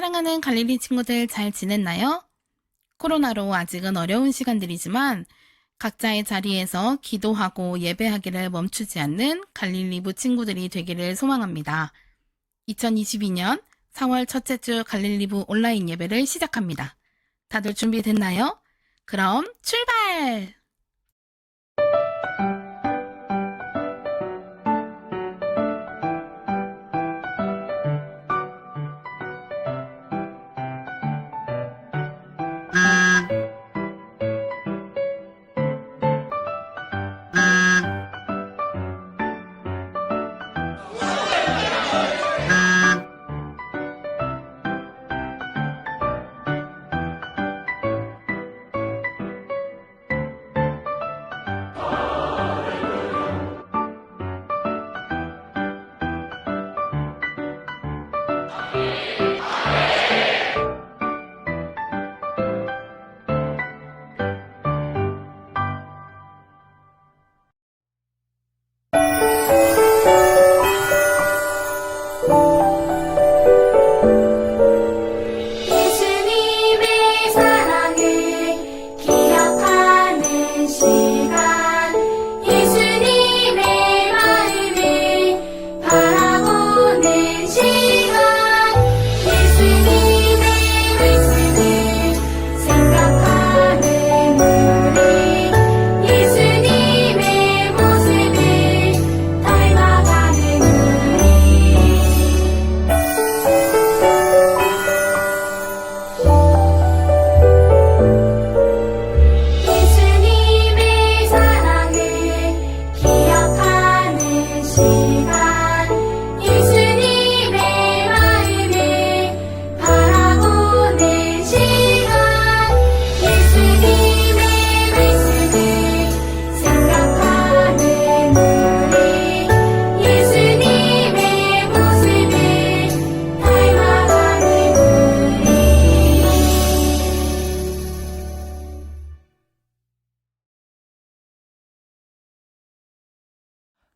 사랑하는 갈릴리 친구들 잘 지냈나요? 코로나로 아직은 어려운 시간들이지만 각자의 자리에서 기도하고 예배하기를 멈추지 않는 갈릴리부 친구들이 되기를 소망합니다. 2022년 4월 첫째 주 갈릴리부 온라인 예배를 시작합니다. 다들 준비됐나요? 그럼 출발!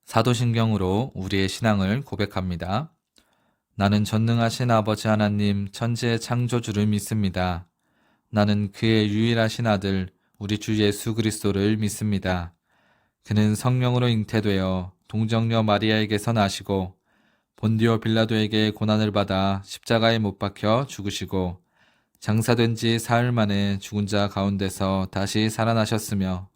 사도신경으로 우리의 신앙을 고백합니다. 나는 전능하신 아버지 하나님 천지의 창조주를 믿습니다. 나는 그의 유일하신 아들 우리 주 예수 그리스도를 믿습니다. 그는 성령으로 잉태되어 동정녀 마리아에게서 나시고 본디오 빌라도에게 고난을 받아 십자가에 못 박혀 죽으시고 장사된 지 사흘 만에 죽은 자 가운데서 다시 살아나셨으며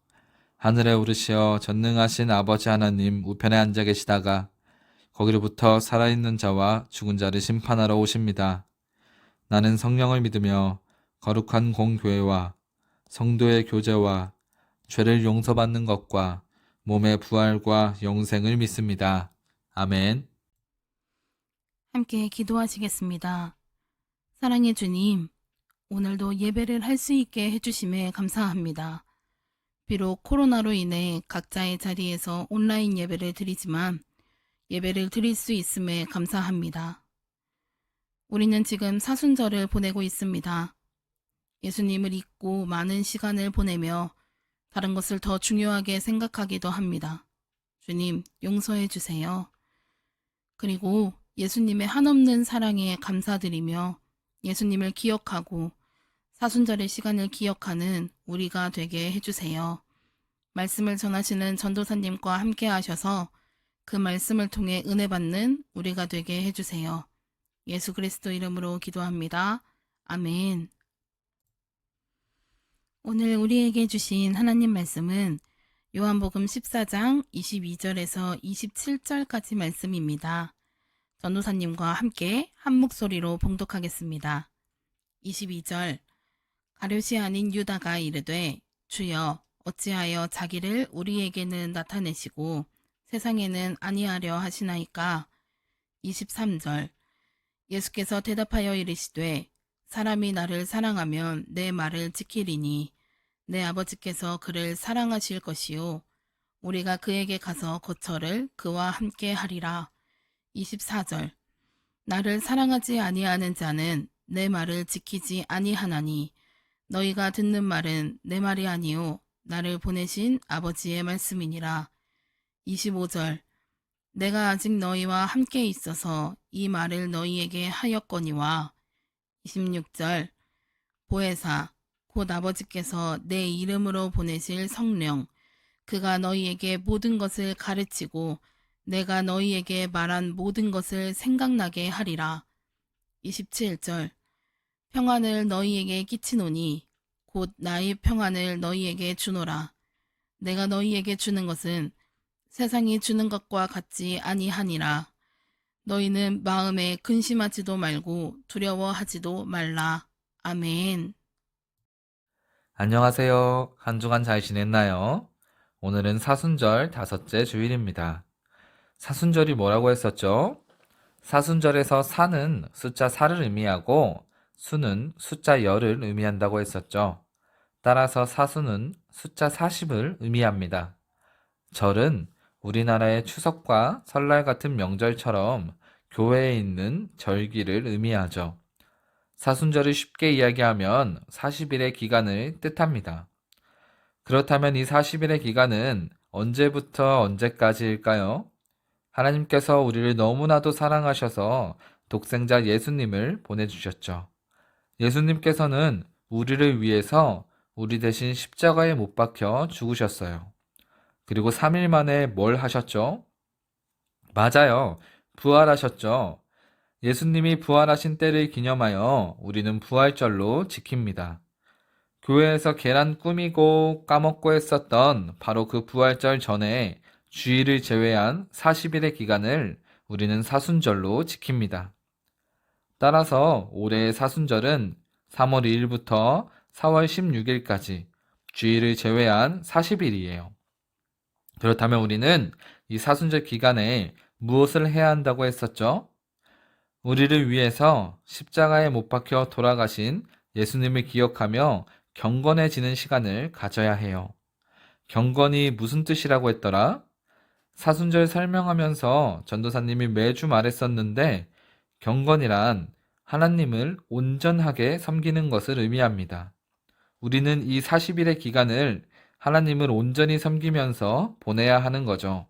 하늘에 오르시어 전능하신 아버지 하나님 우편에 앉아 계시다가 거기로부터 살아있는 자와 죽은 자를 심판하러 오십니다. 나는 성령을 믿으며 거룩한 공교회와 성도의 교제와 죄를 용서받는 것과 몸의 부활과 영생을 믿습니다. 아멘. 함께 기도하시겠습니다. 사랑의 주님, 오늘도 예배를 할 수 있게 해주심에 감사합니다. 비록 코로나로 인해 각자의 자리에서 온라인 예배를 드리지만 예배를 드릴 수 있음에 감사합니다. 우리는 지금 사순절을 보내고 있습니다. 예수님을 잊고 많은 시간을 보내며 다른 것을 더 중요하게 생각하기도 합니다. 주님, 용서해 주세요. 그리고 예수님의 한없는 사랑에 감사드리며 예수님을 기억하고 사순절의 시간을 기억하는 우리가 되게 해주세요. 말씀을 전하시는 전도사님과 함께 하셔서 그 말씀을 통해 은혜 받는 우리가 되게 해주세요. 예수 그리스도 이름으로 기도합니다. 아멘. 오늘 우리에게 주신 하나님 말씀은 요한복음 14장 22절에서 27절까지 말씀입니다. 전도사님과 함께 한 목소리로 봉독하겠습니다. 22절 가룟이 아닌 유다가 이르되 주여 어찌하여 자기를 우리에게는 나타내시고 세상에는 아니하려 하시나이까? 23절. 예수께서 대답하여 이르시되 사람이 나를 사랑하면 내 말을 지키리니 내 아버지께서 그를 사랑하실 것이요 우리가 그에게 가서 거처를 그와 함께 하리라. 24절. 나를 사랑하지 아니하는 자는 내 말을 지키지 아니하나니 너희가 듣는 말은 내 말이 아니요 나를 보내신 아버지의 말씀이니라. 25절. 내가 아직 너희와 함께 있어서 이 말을 너희에게 하였거니와. 26절. 보혜사 곧 아버지께서 내 이름으로 보내실 성령 그가 너희에게 모든 것을 가르치고 내가 너희에게 말한 모든 것을 생각나게 하리라. 27절 평안을 너희에게 끼치노니 곧 나의 평안을 너희에게 주노라. 내가 너희에게 주는 것은 세상이 주는 것과 같지 아니하니라. 너희는 마음에 근심하지도 말고 두려워하지도 말라. 아멘. 안녕하세요. 한 주간 잘 지냈나요? 오늘은 사순절 다섯째 주일입니다. 사순절이 뭐라고 했었죠? 사순절에서 사는 숫자 4를 의미하고 수는 숫자 열을 의미한다고 했었죠. 따라서 사수는 숫자 40을 의미합니다. 절은 우리나라의 추석과 설날 같은 명절처럼 교회에 있는 절기를 의미하죠. 사순절을 쉽게 이야기하면 40일의 기간을 뜻합니다. 그렇다면 이 40일의 기간은 언제부터 언제까지일까요? 하나님께서 우리를 너무나도 사랑하셔서 독생자 예수님을 보내주셨죠. 예수님께서는 우리를 위해서 우리 대신 십자가에 못 박혀 죽으셨어요. 그리고 3일 만에 뭘 하셨죠? 맞아요. 부활하셨죠. 예수님이 부활하신 때를 기념하여 우리는 부활절로 지킵니다. 교회에서 계란 꾸미고 까먹고 했었던 바로 그 부활절 전에 주일을 제외한 40일의 기간을 우리는 사순절로 지킵니다. 따라서 올해의 사순절은 3월 2일부터 4월 16일까지 주일을 제외한 40일이에요. 그렇다면 우리는 이 사순절 기간에 무엇을 해야 한다고 했었죠? 우리를 위해서 십자가에 못 박혀 돌아가신 예수님을 기억하며 경건해지는 시간을 가져야 해요. 경건이 무슨 뜻이라고 했더라? 사순절 설명하면서 전도사님이 매주 말했었는데 경건이란 하나님을 온전하게 섬기는 것을 의미합니다. 우리는 이 40일의 기간을 하나님을 온전히 섬기면서 보내야 하는 거죠.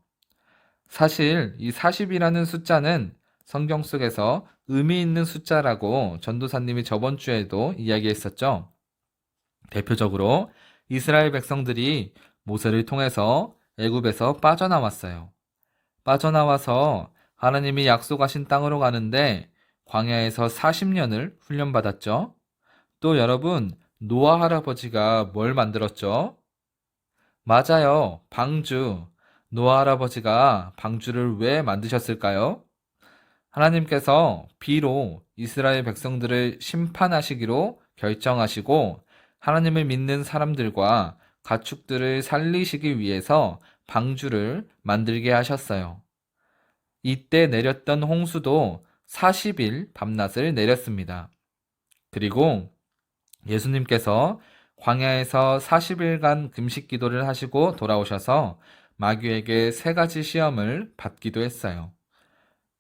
사실 이 40이라는 숫자는 성경 속에서 의미 있는 숫자라고 전도사님이 저번 주에도 이야기했었죠. 대표적으로 이스라엘 백성들이 모세를 통해서 애굽에서 빠져나왔어요. 빠져나와서 하나님이 약속하신 땅으로 가는데 광야에서 40년을 훈련받았죠. 또 여러분, 노아 할아버지가 뭘 만들었죠? 맞아요. 방주. 노아 할아버지가 방주를 왜 만드셨을까요? 하나님께서 비로 이스라엘 백성들을 심판하시기로 결정하시고 하나님을 믿는 사람들과 가축들을 살리시기 위해서 방주를 만들게 하셨어요. 이때 내렸던 홍수도 40일 밤낮을 내렸습니다. 그리고 예수님께서 광야에서 40일간 금식 기도를 하시고 돌아오셔서 마귀에게 세 가지 시험을 받기도 했어요.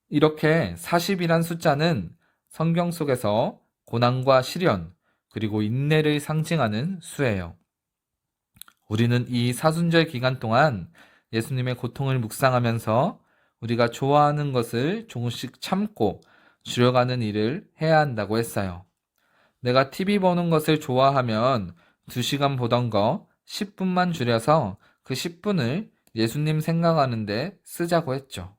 이렇게 40이란 숫자는 성경 속에서 고난과 시련, 그리고 인내를 상징하는 수예요. 우리는 이 사순절 기간 동안 예수님의 고통을 묵상하면서 우리가 좋아하는 것을 조금씩 참고 줄여가는 일을 해야 한다고 했어요. 내가 TV 보는 것을 좋아하면 2시간 보던 거 10분만 줄여서 그 10분을 예수님 생각하는데 쓰자고 했죠.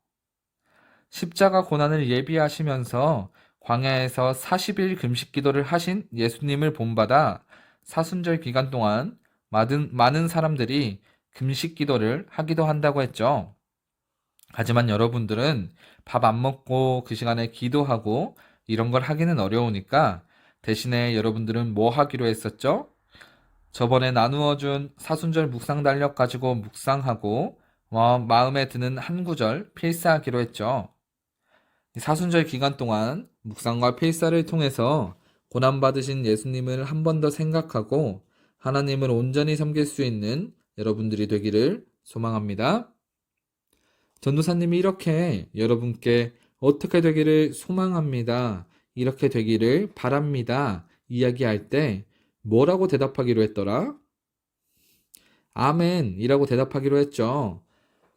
십자가 고난을 예비하시면서 광야에서 40일 금식 기도를 하신 예수님을 본받아 사순절 기간 동안 많은, 많은 사람들이 금식 기도를 하기도 한다고 했죠. 하지만 여러분들은 밥 안 먹고 그 시간에 기도하고 이런 걸 하기는 어려우니까 대신에 여러분들은 뭐 하기로 했었죠? 저번에 나누어준 사순절 묵상 달력 가지고 묵상하고 어, 마음에 드는 한 구절 필사하기로 했죠. 이 사순절 기간 동안 묵상과 필사를 통해서 고난받으신 예수님을 한 번 더 생각하고 하나님을 온전히 섬길 수 있는 여러분들이 되기를 소망합니다. 전도사님이 이렇게 여러분께 어떻게 되기를 소망합니다. 이렇게 되기를 바랍니다. 이야기할 때 뭐라고 대답하기로 했더라? 아멘이라고 대답하기로 했죠.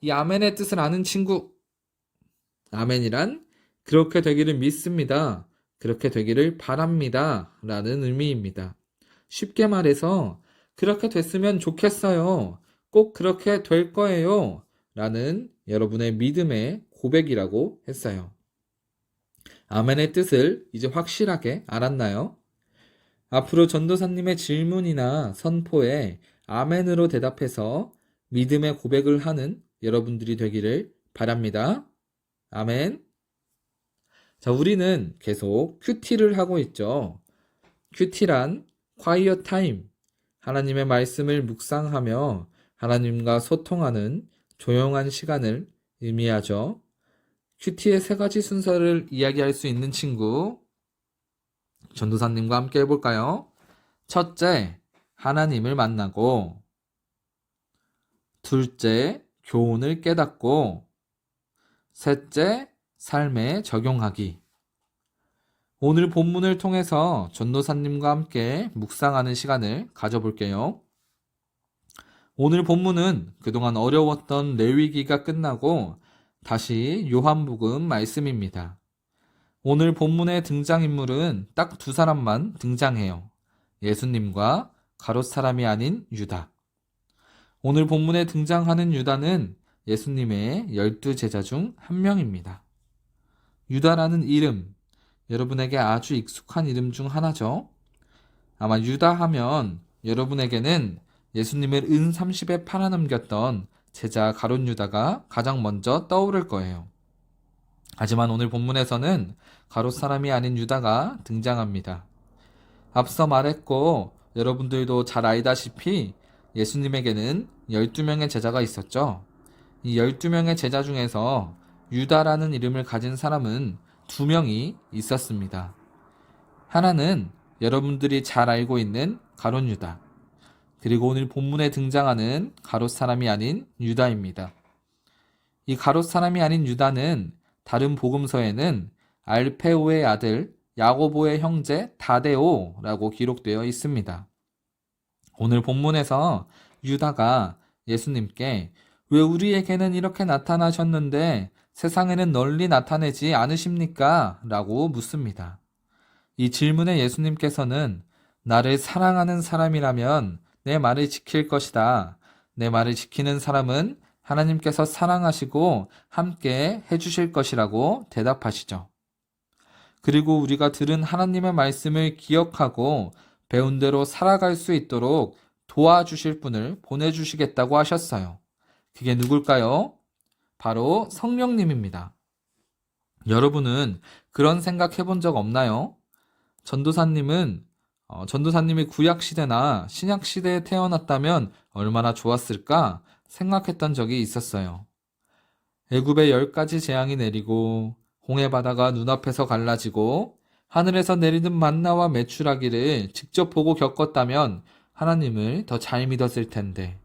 이 아멘의 뜻을 아는 친구. 아멘이란 그렇게 되기를 믿습니다. 그렇게 되기를 바랍니다. 라는 의미입니다. 쉽게 말해서 그렇게 됐으면 좋겠어요. 꼭 그렇게 될 거예요. 라는 여러분의 믿음의 고백이라고 했어요. 아멘의 뜻을 이제 확실하게 알았나요? 앞으로 전도사님의 질문이나 선포에 아멘으로 대답해서 믿음의 고백을 하는 여러분들이 되기를 바랍니다. 아멘. 자, 우리는 계속 큐티를 하고 있죠. 큐티란 quiet time, 하나님의 말씀을 묵상하며 하나님과 소통하는 조용한 시간을 의미하죠. 큐티의 세 가지 순서를 이야기할 수 있는 친구, 전도사님과 함께 해볼까요? 첫째, 하나님을 만나고, 둘째, 교훈을 깨닫고, 셋째, 삶에 적용하기. 오늘 본문을 통해서 전도사님과 함께 묵상하는 시간을 가져볼게요. 오늘 본문은 그동안 어려웠던 레위기가 끝나고 다시 요한복음 말씀입니다. 오늘 본문의 등장인물은 딱 두 사람만 등장해요. 예수님과 가롯 사람이 아닌 유다. 오늘 본문에 등장하는 유다는 예수님의 열두 제자 중 한 명입니다. 유다라는 이름, 여러분에게 아주 익숙한 이름 중 하나죠. 아마 유다 하면 여러분에게는 예수님을 은 30에 팔아넘겼던 제자 가론 유다가 가장 먼저 떠오를 거예요. 하지만 오늘 본문에서는 가롯 사람이 아닌 유다가 등장합니다. 앞서 말했고 여러분들도 잘 알다시피 예수님에게는 12명의 제자가 있었죠. 이 12명의 제자 중에서 유다라는 이름을 가진 사람은 두 명이 있었습니다. 하나는 여러분들이 잘 알고 있는 가론 유다. 그리고 오늘 본문에 등장하는 가롯 사람이 아닌 유다입니다. 이 가롯 사람이 아닌 유다는 다른 복음서에는 알페오의 아들 야고보의 형제 다데오라고 기록되어 있습니다. 오늘 본문에서 유다가 예수님께 왜 우리에게는 이렇게 나타나셨는데 세상에는 널리 나타내지 않으십니까? 라고 묻습니다. 이 질문에 예수님께서는 나를 사랑하는 사람이라면 내 말을 지킬 것이다. 내 말을 지키는 사람은 하나님께서 사랑하시고 함께 해주실 것이라고 대답하시죠. 그리고 우리가 들은 하나님의 말씀을 기억하고 배운 대로 살아갈 수 있도록 도와주실 분을 보내주시겠다고 하셨어요. 그게 누굴까요? 바로 성령님입니다. 여러분은 그런 생각 해본 적 없나요? 전도사님은 어, 전도사님이 구약 시대나 신약 시대에 태어났다면 얼마나 좋았을까 생각했던 적이 있었어요. 애굽에 열 가지 재앙이 내리고 홍해 바다가 눈앞에서 갈라지고 하늘에서 내리는 만나와 메추라기를 직접 보고 겪었다면 하나님을 더 잘 믿었을 텐데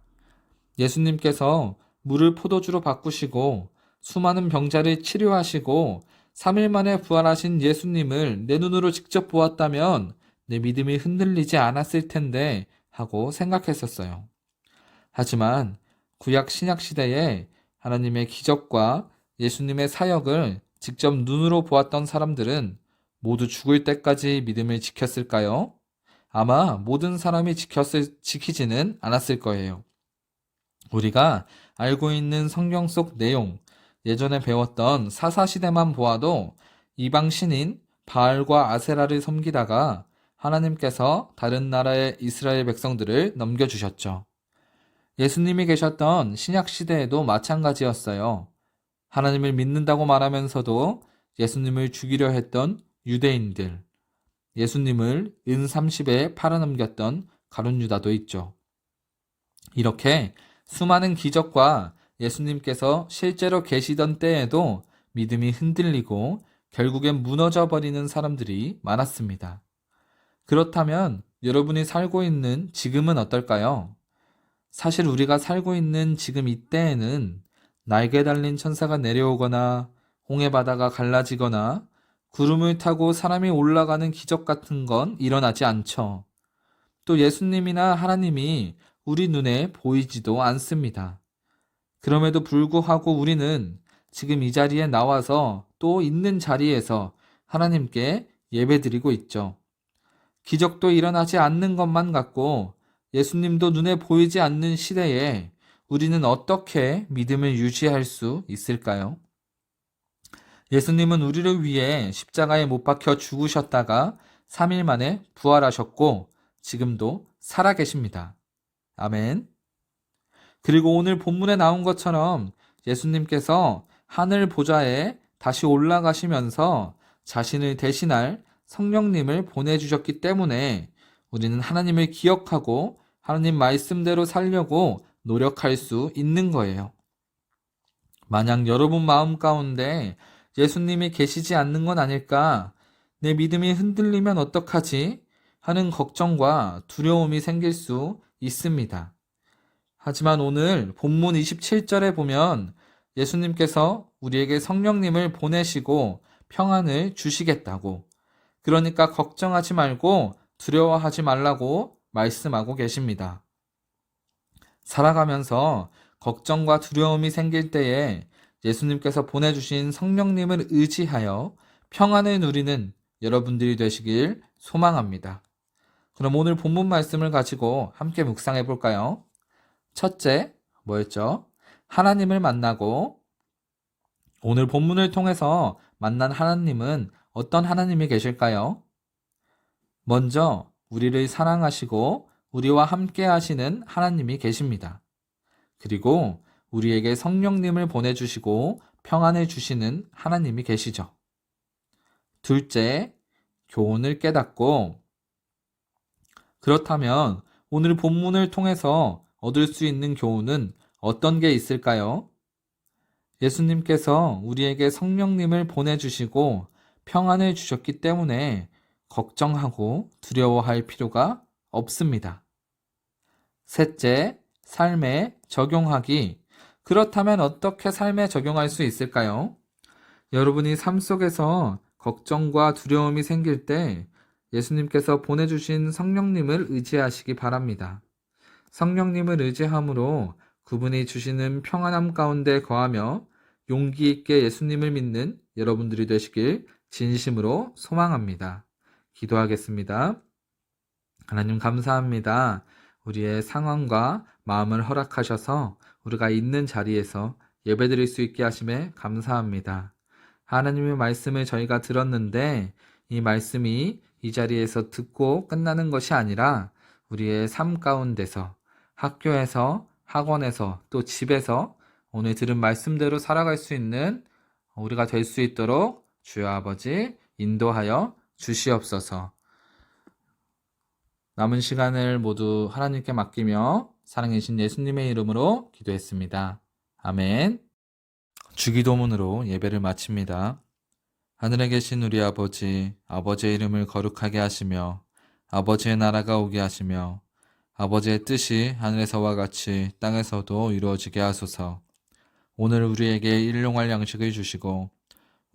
예수님께서 물을 포도주로 바꾸시고 수많은 병자를 치료하시고 3일 만에 부활하신 예수님을 내 눈으로 직접 보았다면 내 믿음이 흔들리지 않았을 텐데 하고 생각했었어요. 하지만 구약 신약 시대에 하나님의 기적과 예수님의 사역을 직접 눈으로 보았던 사람들은 모두 죽을 때까지 믿음을 지켰을까요? 아마 모든 사람이 지켰을, 지키지는 않았을 거예요. 우리가 알고 있는 성경 속 내용, 예전에 배웠던 사사시대만 보아도 이방 신인 바알과 아세라를 섬기다가 하나님께서 다른 나라의 이스라엘 백성들을 넘겨주셨죠. 예수님이 계셨던 신약 시대에도 마찬가지였어요. 하나님을 믿는다고 말하면서도 예수님을 죽이려 했던 유대인들, 예수님을 은 30에 팔아넘겼던 가룟 유다도 있죠. 이렇게 수많은 기적과 예수님께서 실제로 계시던 때에도 믿음이 흔들리고 결국엔 무너져 버리는 사람들이 많았습니다. 그렇다면 여러분이 살고 있는 지금은 어떨까요? 사실 우리가 살고 있는 지금 이때에는 날개 달린 천사가 내려오거나 홍해 바다가 갈라지거나 구름을 타고 사람이 올라가는 기적 같은 건 일어나지 않죠. 또 예수님이나 하나님이 우리 눈에 보이지도 않습니다. 그럼에도 불구하고 우리는 지금 이 자리에 나와서 또 있는 자리에서 하나님께 예배드리고 있죠. 기적도 일어나지 않는 것만 같고 예수님도 눈에 보이지 않는 시대에 우리는 어떻게 믿음을 유지할 수 있을까요? 예수님은 우리를 위해 십자가에 못 박혀 죽으셨다가 3일 만에 부활하셨고 지금도 살아 계십니다. 아멘. 그리고 오늘 본문에 나온 것처럼 예수님께서 하늘 보좌에 다시 올라가시면서 자신을 대신할 성령님을 보내주셨기 때문에 우리는 하나님을 기억하고 하나님 말씀대로 살려고 노력할 수 있는 거예요. 만약 여러분 마음 가운데 예수님이 계시지 않는 건 아닐까? 내 믿음이 흔들리면 어떡하지? 하는 걱정과 두려움이 생길 수 있습니다. 하지만 오늘 본문 27절에 보면 예수님께서 우리에게 성령님을 보내시고 평안을 주시겠다고. 그러니까 걱정하지 말고 두려워하지 말라고 말씀하고 계십니다. 살아가면서 걱정과 두려움이 생길 때에 예수님께서 보내주신 성령님을 의지하여 평안을 누리는 여러분들이 되시길 소망합니다. 그럼 오늘 본문 말씀을 가지고 함께 묵상해 볼까요? 첫째, 뭐였죠? 하나님을 만나고 오늘 본문을 통해서 만난 하나님은 어떤 하나님이 계실까요? 먼저 우리를 사랑하시고 우리와 함께 하시는 하나님이 계십니다. 그리고 우리에게 성령님을 보내주시고 평안을 주시는 하나님이 계시죠. 둘째, 교훈을 깨닫고 그렇다면 오늘 본문을 통해서 얻을 수 있는 교훈은 어떤 게 있을까요? 예수님께서 우리에게 성령님을 보내주시고 평안을 주셨기 때문에 걱정하고 두려워할 필요가 없습니다. 셋째, 삶에 적용하기. 그렇다면 어떻게 삶에 적용할 수 있을까요? 여러분이 삶 속에서 걱정과 두려움이 생길 때 예수님께서 보내주신 성령님을 의지하시기 바랍니다. 성령님을 의지함으로 그분이 주시는 평안함 가운데 거하며 용기 있게 예수님을 믿는 여러분들이 되시길 진심으로 소망합니다. 기도하겠습니다. 하나님 감사합니다. 우리의 상황과 마음을 허락하셔서 우리가 있는 자리에서 예배드릴 수 있게 하심에 감사합니다. 하나님의 말씀을 저희가 들었는데 이 말씀이 이 자리에서 듣고 끝나는 것이 아니라 우리의 삶 가운데서 학교에서 학원에서 또 집에서 오늘 들은 말씀대로 살아갈 수 있는 우리가 될 수 있도록 주여 아버지 인도하여 주시옵소서. 남은 시간을 모두 하나님께 맡기며 사랑해신 예수님의 이름으로 기도했습니다. 아멘. 주기도문으로 예배를 마칩니다. 하늘에 계신 우리 아버지, 아버지의 이름을 거룩하게 하시며 아버지의 나라가 오게 하시며 아버지의 뜻이 하늘에서와 같이 땅에서도 이루어지게 하소서. 오늘 우리에게 일용할 양식을 주시고